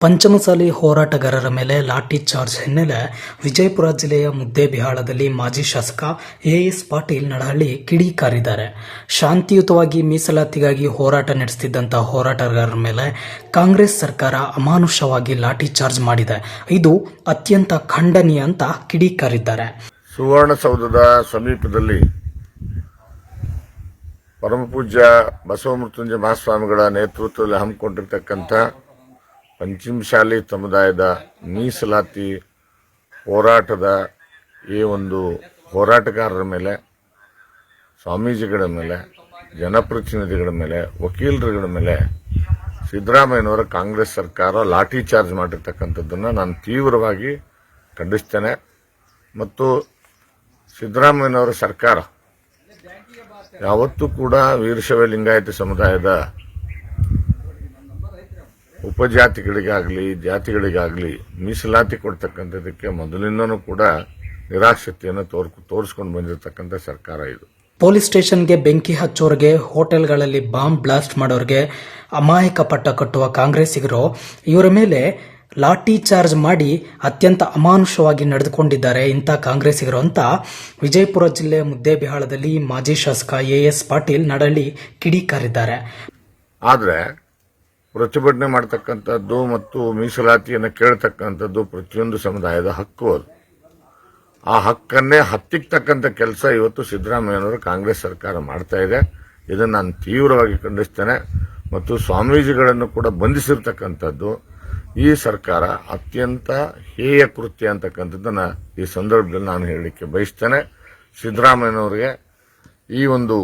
ಪಂಚಮಸಾಲಿ ಹೋರಾಟಗಾರರ ಮೇಲೆ ಲಾಠಿ ಚಾರ್ಜ್ ಹಿನ್ನೆಲೆ ವಿಜಯಪುರ ಜಿಲ್ಲೆಯ ಮುದ್ದೇಬಿಹಾಳದಲ್ಲಿ ಮಾಜಿ ಶಾಸಕ ಎಎಸ್ ಪಾಟೀಲ್ ನಡಹಳ್ಳಿ ಕಿಡಿಕಾರಿದ್ದಾರೆ ಶಾಂತಿಯುತವಾಗಿ ಮೀಸಲಾತಿಗಾಗಿ ಹೋರಾಟ ನಡೆಸುತ್ತಿದ್ದಂತಹ ಹೋರಾಟಗಾರರ ಮೇಲೆ ಕಾಂಗ್ರೆಸ್ ಸರ್ಕಾರ ಅಮಾನುಷವಾಗಿ ಲಾಠಿ ಚಾರ್ಜ್ ಮಾಡಿದೆ. ಇದು ಅತ್ಯಂತ ಖಂಡನೀಯ ಅಂತ ಕಿಡಿಕಾರಿದ್ದಾರೆ ಸುವರ್ಣಸೌಧದ ಸಮೀಪದಲ್ಲಿ ಪರಮಪೂಜ್ಯ ಬಸವಮೃತ್ಯುಂಜಯ ಮಹಾಸ್ವಾಮಿಗಳ ನೇತೃತ್ವದಲ್ಲಿ ಹಮ್ಮಿಕೊಂಡಿರ್ತಕ್ಕಂಥ ಪಂಚಮಶಾಲಿ ಸಮುದಾಯದ ಮೀಸಲಾತಿ ಹೋರಾಟದ ಈ ಒಂದು ಹೋರಾಟಗಾರರ ಮೇಲೆ, ಸ್ವಾಮೀಜಿಗಳ ಮೇಲೆ, ಜನಪ್ರತಿನಿಧಿಗಳ ಮೇಲೆ, ವಕೀಲರುಗಳ ಮೇಲೆ ಸಿದ್ದರಾಮಯ್ಯನವರ ಕಾಂಗ್ರೆಸ್ ಸರ್ಕಾರ ಲಾಠಿ ಚಾರ್ಜ್ ಮಾಡಿರ್ತಕ್ಕಂಥದ್ದನ್ನು ನಾನು ತೀವ್ರವಾಗಿ ಖಂಡಿಸ್ತೇನೆ. ಮತ್ತು ಸಿದ್ದರಾಮಯ್ಯನವರ ಸರ್ಕಾರ, ಯಾವತ್ತೂ ಕೂಡ ವೀರಶವ ಲಿಂಗಾಯತ ಸಮುದಾಯದ ಉಪಜಾತಿಗಳಿಗಾಗಲಿ ಜಾತಿಗಳಿಗಾಗಲಿ ಮೀಸಲಾತಿ ಕೊಡ್ತಕ್ಕಂಥದ್ದಕ್ಕೆ ಮೊದಲಿಂದನೂ ಕೂಡ ನಿರಾಸಕ್ತಿಯನ್ನು ತೋರ್ ತೋರಿಸ್ಕೊಂಡು ಬಂದಿರತಕ್ಕಂಥ ಸರ್ಕಾರ ಇದು. ಪೊಲೀಸ್ ಸ್ಟೇಷನ್ಗೆ ಬೆಂಕಿ ಹಚ್ಚೋರಿಗೆ ಹೋಟೆಲ್ಗಳಲ್ಲಿ ಬಾಂಬ್ ಬ್ಲಾಸ್ಟ್ ಮಾಡೋರಿಗೆ ಅಮಾಯಕ ಪಟ್ಟ ಕಟ್ಟುವ ಕಾಂಗ್ರೆಸ್ಸಿಗರು ಇವರ ಮೇಲೆ ಲಾಠಿ ಚಾರ್ಜ್ ಮಾಡಿ ಅತ್ಯಂತ ಅಮಾನುಷವಾಗಿ ನಡೆದುಕೊಂಡಿದ್ದಾರೆ ಇಂಥ ಕಾಂಗ್ರೆಸ್ಸಿಗರು ಅಂತ ವಿಜಯಪುರ ಜಿಲ್ಲೆ ಮುದ್ದೇಬಿಹಾಳದಲ್ಲಿ ಮಾಜಿ ಶಾಸಕ ಎ ಎಸ್ ಪಾಟೀಲ್ ನಡಳಿ ಕಿಡಿಕಾರಿದ್ದಾರೆ. ಆದರೆ ಪ್ರತಿಭಟನೆ ಮಾಡ್ತಕ್ಕಂಥದ್ದು ಮತ್ತು ಮೀಸಲಾತಿಯನ್ನು ಕೇಳ್ತಕ್ಕಂಥದ್ದು ಪ್ರತಿಯೊಂದು ಸಮುದಾಯದ ಹಕ್ಕು ಅದು. ಆ ಹಕ್ಕನ್ನೇ ಹತ್ತಿಕ್ತಕ್ಕಂಥ ಕೆಲಸ ಇವತ್ತು ಸಿದ್ದರಾಮಯ್ಯನವರು ಕಾಂಗ್ರೆಸ್ ಸರ್ಕಾರ ಮಾಡ್ತಾ ಇದೆ. ಇದನ್ನು ನಾನು ತೀವ್ರವಾಗಿ ಖಂಡಿಸ್ತೇನೆ. ಮತ್ತು ಸ್ವಾಮೀಜಿಗಳನ್ನು ಕೂಡ ಬಂಧಿಸಿರ್ತಕ್ಕಂಥದ್ದು ಈ ಸರ್ಕಾರ ಅತ್ಯಂತ ಹೇಯ ಕೃತ್ಯ ಅಂತಕ್ಕಂಥದ್ದನ್ನು ಈ ಸಂದರ್ಭದಲ್ಲಿ ನಾನು ಹೇಳಲಿಕ್ಕೆ ಬಯಸ್ತೇನೆ. ಸಿದ್ದರಾಮಯ್ಯನವರಿಗೆ ಈ ಒಂದು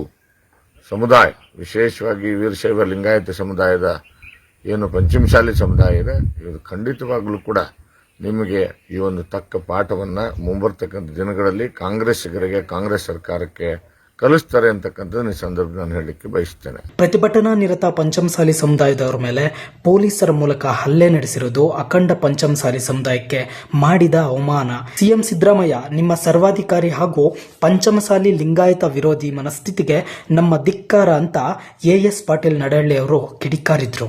ಸಮುದಾಯ, ವಿಶೇಷವಾಗಿ ವೀರಶೈವ ಲಿಂಗಾಯತ ಸಮುದಾಯದ ಏನು ಪಂಚಮಶಾಲಿ ಸಮುದಾಯ ಇದೆ, ಇದು ಖಂಡಿತವಾಗಲೂ ಕೂಡ ನಿಮಗೆ ಈ ಒಂದು ತಕ್ಕ ಪಾಠವನ್ನ ಮುಂಬರ್ತಕ್ಕಂಥ ದಿನಗಳಲ್ಲಿ ಕಾಂಗ್ರೆಸ್ಸಿಗರಿಗೆ, ಕಾಂಗ್ರೆಸ್ ಸರ್ಕಾರಕ್ಕೆ ಕಲಿಸ್ತಾರೆ ಅಂತಕ್ಕಂಥದ್ದು ಈ ಸಂದರ್ಭ ನಾನು ಹೇಳಲಿಕ್ಕೆ ಬಯಸ್ತೇನೆ ಪ್ರತಿಭಟನಾ ನಿರತ ಪಂಚಮಸಾಲಿ ಸಮುದಾಯದವರ ಮೇಲೆ ಪೊಲೀಸರ ಮೂಲಕ ಹಲ್ಲೆ ನಡೆಸಿರುವುದು ಅಖಂಡ ಪಂಚಮಸಾಲಿ ಸಮುದಾಯಕ್ಕೆ ಮಾಡಿದ ಅವಮಾನ. ಸಿಎಂ ಸಿದ್ದರಾಮಯ್ಯ, ನಿಮ್ಮ ಸರ್ವಾಧಿಕಾರಿ ಹಾಗೂ ಪಂಚಮಸಾಲಿ ಲಿಂಗಾಯತ ವಿರೋಧಿ ಮನಸ್ಥಿತಿಗೆ ನಮ್ಮ ಧಿಕ್ಕಾರ ಅಂತ ಎಎಸ್ ಪಾಟೀಲ್ ನಡಹಳ್ಳಿ ಅವರು ಕಿಡಿಕಾರಿದ್ರು.